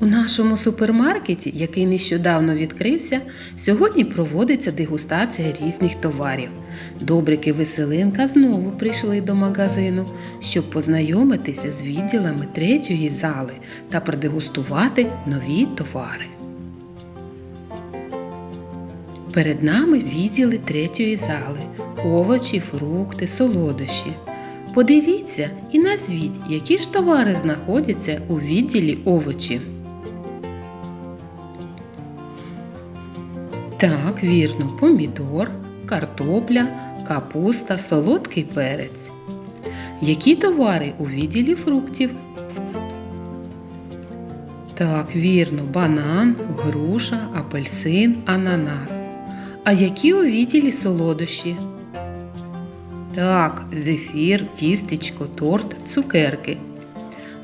У нашому супермаркеті, який нещодавно відкрився, сьогодні проводиться дегустація різних товарів. Добрики Веселинка знову прийшли до магазину, щоб познайомитися з відділами третьої зали та продегустувати нові товари. Перед нами відділи третьої зали овочі, фрукти, солодощі. Подивіться і назвіть, які ж товари знаходяться у відділі овочі. Так, вірно, помідор, картопля, капуста, солодкий перець. Які товари у відділі фруктів? Так, вірно, банан, груша, апельсин, ананас. А які у відділі солодощі? Так, зефір, тістечко, торт, цукерки.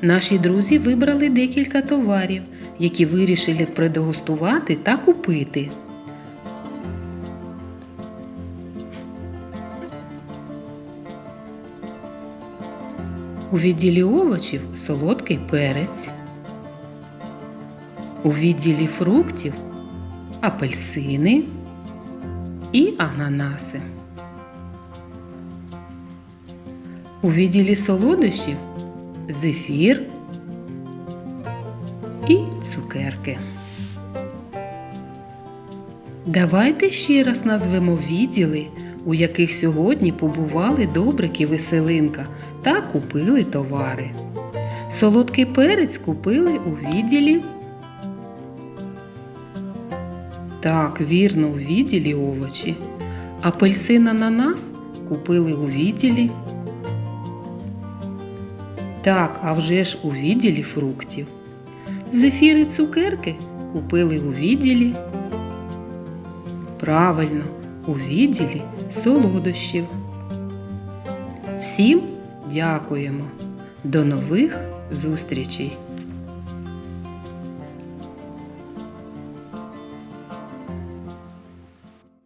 Наші друзі вибрали декілька товарів, які вирішили продегустувати та купити. У відділі овочів солодкий перець. У відділі фруктів апельсини і ананаси. У відділі солодощів зефір і цукерки. Давайте ще раз назвемо відділи, у яких сьогодні побували добрик і веселинка та купили товари. Солодкий перець купили у відділі. Так, вірно, у відділі овочі. Апельсин ананас купили у відділі. Так, а вже ж у відділі фруктів. Зефір і цукерки купили у відділі. Правильно, у відділі солодощів. Всім дякуємо. До нових зустрічей!